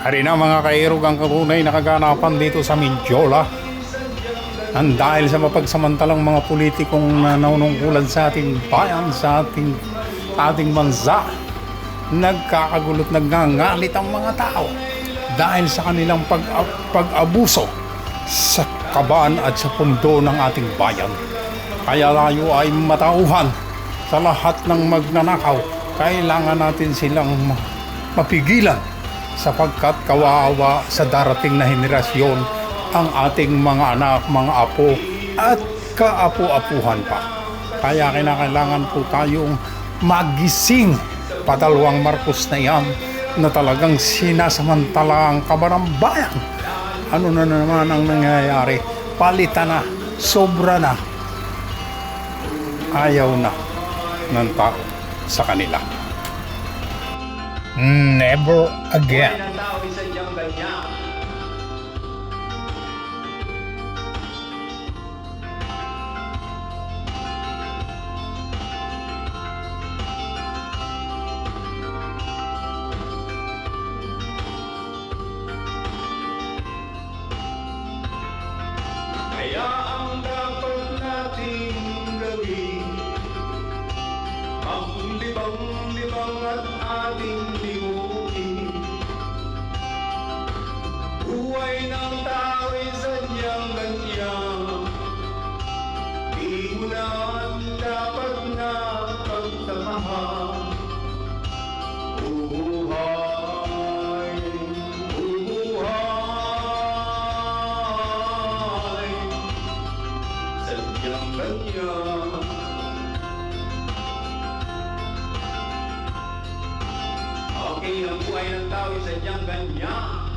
Hari na mga kairog ang katunay na kaganapan dito sa Mindiola. Ang dahil sa mapagsamantalang mga politikong nanunungkulan sa ating bayan, sa ating, ating bansa, nagkakagulot, nagngangalit ang mga tao dahil sa kanilang pag, pag-abuso sa kaban at sa pundo ng ating bayan. Kaya tayo ay matauhan sa lahat ng magnanakaw. Kailangan natin silang ma- mapigilan sapagkat kawawa sa darating na henerasyon ang ating mga anak, mga apo at kaapu-apuhan pa. Kaya kinakailangan po tayong magising padalawang Marcos na yan na talagang sinasamantala ang kabarang bayan. Ano na naman ang nangyayari? Palitan na, sobra na, ayaw na ng tao sa kanila. Never again. ng Maglibang-libang at ating limutin Buhay ng tao'y sadyang ganyan Di mo na dapat na pagtamahan Buhay, buhay Sadyang ganyan Okay, ang buhay ng tao ay sadyang ganyan